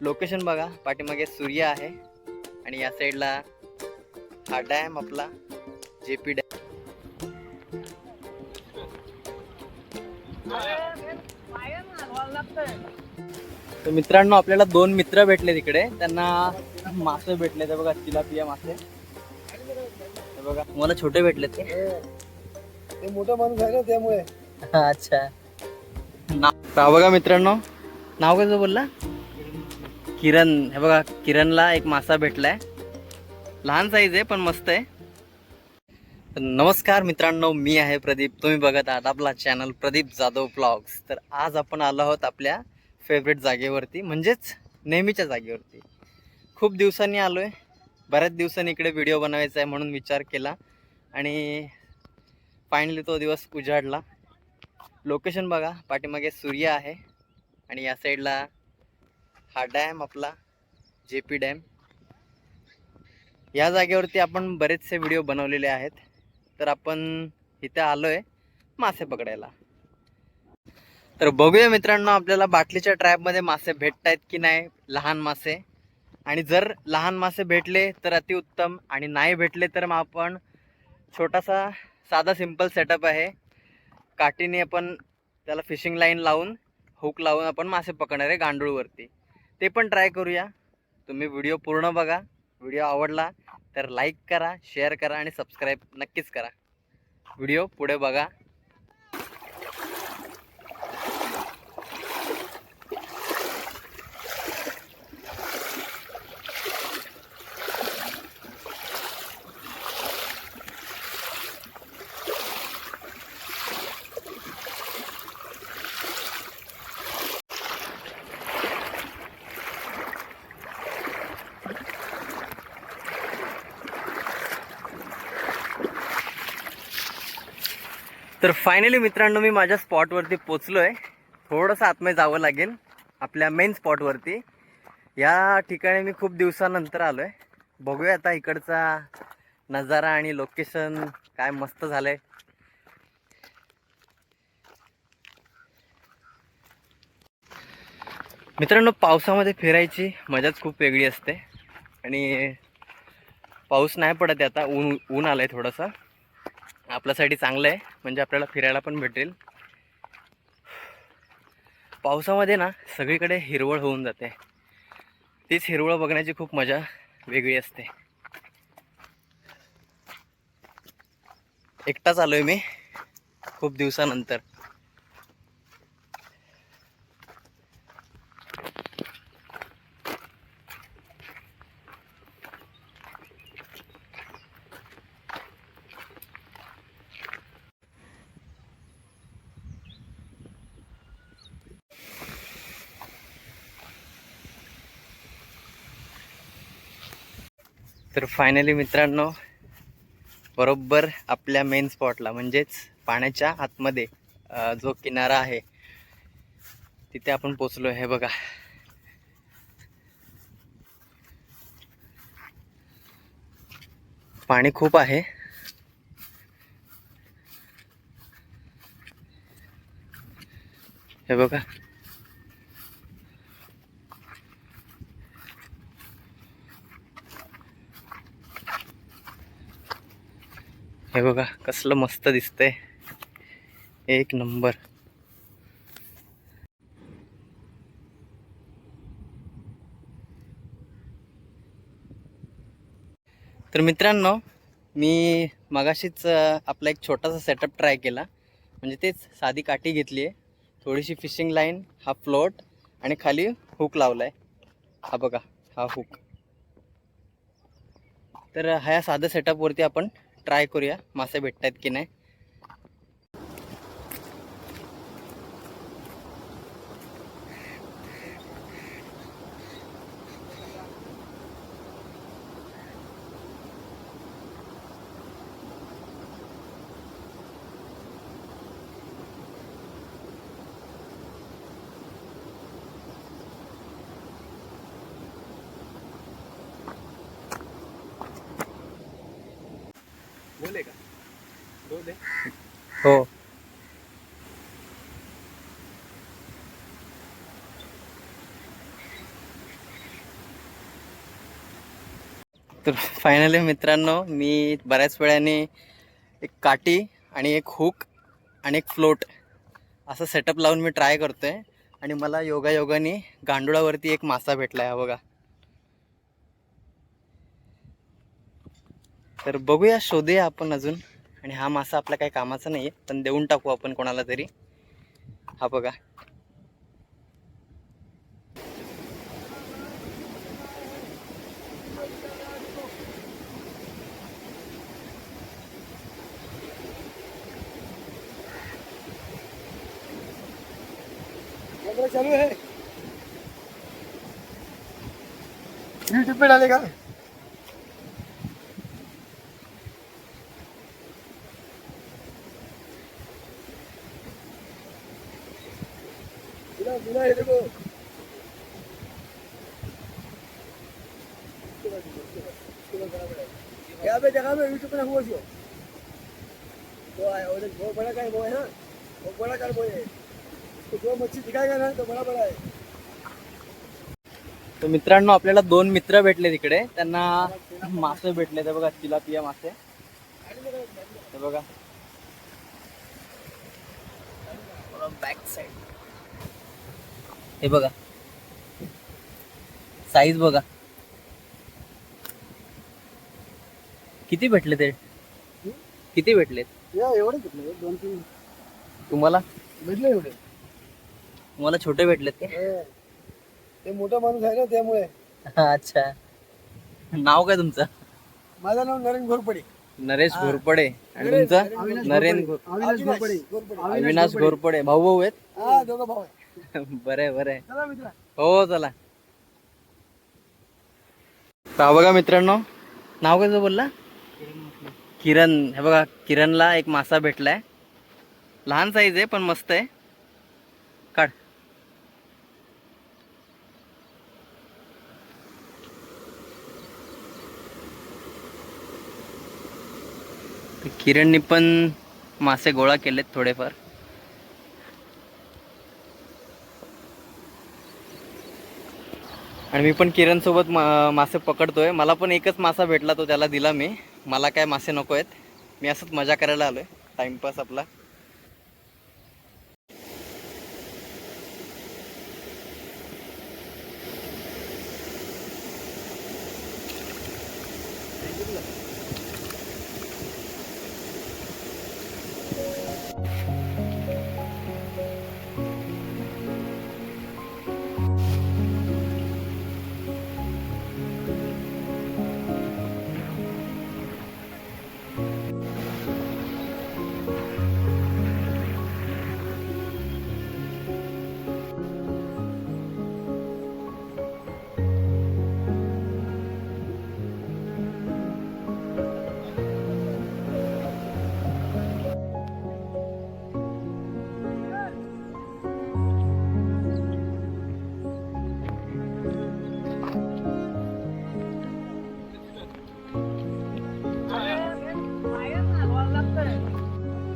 Location बघा. पाठीमागे सूर्य आहे. आणि या साईडला हा डॅम आपला जे पी डॅम तर मित्रांनो आपल्याला दोन मित्र भेटले तिकडे त्यांना मासे भेटले ते बघा तिलापिया मासे. बघा मला छोटे भेटले ते ते मोठा माणूस आहे ना त्यामुळे. अच्छा. नाव बघा मित्रांनो. नाव कसं बोलला? किरण हे बघा किरणला एक मासा भेटलाय. लहान साईज आहे पण मस्त आहे. नमस्कार मित्रांनो मी आहे प्रदीप. तुम्ही बघत आहात आपला चॅनल प्रदीप जाधव ब्लॉग्स तर आज आपण आलो आहोत आपल्या फेवरेट जागेवरती म्हणजेच नेहमीच्या जागेवरती. खूप दिवसांनी आलो आहे बऱ्याच दिवसांनी इकडे व्हिडिओ बनवायचा आहे म्हणून विचार केला. आणि फायनली तो दिवस उजाडला. लोकेशन बघा पाठीमागे सूर्य आहे. आणि या साईडला हा डॅम आपला जे पी डॅम. या जागेवरती आपण बरेचसे व्हिडिओ बनवलेले आहेत. तर आपण इथे आलो आहे मासे पकडायला. तर बघूया मित्रांनो आपल्याला बाटलीच्या ट्रॅपमध्ये मासे भेटत आहेत की नाही लहान मासे. आणि जर लहान मासे भेटले तर अतिउत्तम आणि नाही भेटले तर मग आपण छोटासा साधा सिंपल सेटअप आहे. काठीने आपण त्याला फिशिंग लाईन लावून हुक लावून आपण मासे पकडणार आहे गांडूळवरती. ते पण ट्राय करूया. तुम्ही व्हिडिओ पूर्ण बघा. व्हिडिओ आवडला तर लाईक करा शेअर करा आणि सबस्क्राईब नक्कीच करा. व्हिडिओ पुढे बघा. तर फायनली मित्रांनो मी माझ्या स्पॉटवरती पोचलो आहे थोडंसं आतमध्ये जावं लागेल आपल्या मेन स्पॉटवरती या ठिकाणी मी खूप दिवसानंतर आलो आहे बघूया आता इकडचा नजारा आणि लोकेशन काय मस्त झालं आहे मित्रांनो पावसामध्ये फिरायची मजाच खूप वेगळी असते. आणि पाऊस नाही पडत आहे आता ऊन ऊन आलं आहे थोडंसं. आपल्यासाठी चांगलं आहे. म्हणजे आपल्याला फिरायला पण भेटेल. पावसामध्ये ना सगळीकडे हिरवळ होऊन जाते. तीच हिरवळ बघण्याची खूप मजा वेगळी असते. एकटाच आलो आहे मी. खूप दिवसानंतर. तर फायनली मित्रांनो बरोबर आपल्या मेन स्पॉटला म्हणजेच पाण्याच्या आतमध्ये जो किनारा आहे तिथे आपण पोचलो हे बघा. पाणी खूप आहे. हे बघा. हे बघा कसलं मस्त दिसतंय. एक नंबर. तर मित्रांनो मी मगाशीच आपला एक छोटासा सेटअप ट्राय केला. म्हणजे तेच साधी काठी घेतली आहे थोडीशी फिशिंग लाईन हा फ्लोट आणि खाली हुक लावला आहे हा बघा हा हुक तर ह्या साध्या सेटअपवरती आपण ट्राय करूया मासे भेटत आहेत की नाही. दे. हो. तर फायनली मित्रांनो मी बऱ्याच वेळाने एक काठी आणि एक हुक आणि एक फ्लोट असं सेटअप लावून मी ट्राय करतोय. आणि मला योगा योगाने गांडुळावरती एक मासा भेटला आहे हा बघा. तर बघूया शोधूया आपण अजून. आणि हा मासा आपल्या काही कामाचा नाही आहे पण देऊन टाकू आपण कोणाला तरी. हा बघा. चालू आहे. यूट्यूब पे डालेगा. यहाँ पे जगह में यूट्यूब पे हुआ जो वो है वो बहुत बड़ा का वो है ना वो बड़ा का वो है तो जो मच्छी दिखाएगा ना तो बड़ा बड़ा है तर मित्रांनो आपल्याला दोन मित्र भेटले तिकडे. त्यांना मासे भेटले ते बघा तिलापिया मासे. हे बघा. बॅक साईड हे बघा. साईज बघा. किती भेटले ते? किती भेटले या एवढे कुठले दोन तीन. तुम्हाला? भेटले एवढे. तुम्हाला छोटे भेटलेत का? ते मोठा माणूस आहे ना त्यामुळे. अच्छा. नाव काय तुमचं? माझं नाव नरेन घोरपडे. नरेश घोरपडे. आणि तुमचं? नरेन अविनाश घोरपडे. घोरपडे. अविनाश घोरपडे. भाऊ भाऊ आहेत? हा दोघं भाऊ आहे बरे बरे चला मित्रा. हो चला. तर बघा मित्रांनो नाव काय तुझं बोलला? किरण. हे बघा किरणला एक मासा भेटलाय. लहान साईज आहे पण मस्त आहे. काढ. किरणनी पण मासे गोळा केलेत थोडेफार. आणि मी पण किरणसोबत मा मासे पकडतो आहे मला पण एकच मासा भेटला तो त्याला दिला मी. मला काय मासे नको आहेत मी असंच मजा करायला आलो आहे टाइमपास आपला.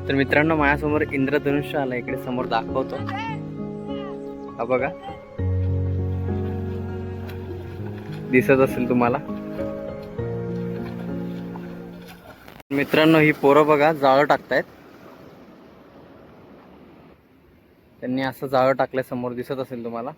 तर मित्रांनो माझ्यासमोर इंद्रधनुष्य आला इकडे समोर दाखवतो. हा बघा. दिसत असेल तुम्हाला. मित्रांनो ही पोरं बघा जाळं टाकतायत. त्यांनी असं जाळं टाकलंय समोर दिसत असेल तुम्हाला.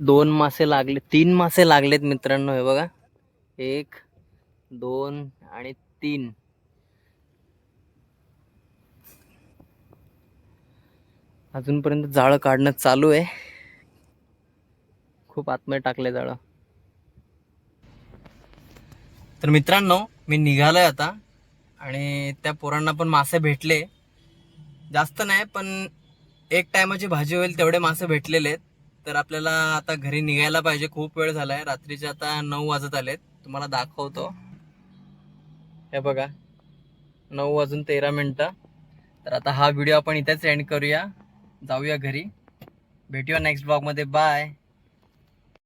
दोन मासे लागले तीन मासे लागलेत मित्रांनो हे बघा. एक दोन आणि तीन. अजूनपर्यंत जाळं काढणं चालू आहे. खूप आतमध्ये टाकले जाळं. तर मित्रांनो मी निघालोय आता आणि त्या पोरांना पण मासे भेटले. जास्त नाही पण एक टायमाची भाजी होईल तेवढे मासे भेटलेले आहेत. तर आपल्याला आता घरी निघायला पाहिजे. खूप वेळ झालाय. रात्रीचे आता नऊ वाजत आलेत. तुम्हाला दाखवतो. हे बघा. नऊ वाजून तेरा मिनटं. तर आता हा व्हिडिओ आपण इथेच एंड करूया. जाऊया घरी. भेटूया नेक्स्ट ब्लॉगमध्ये बाय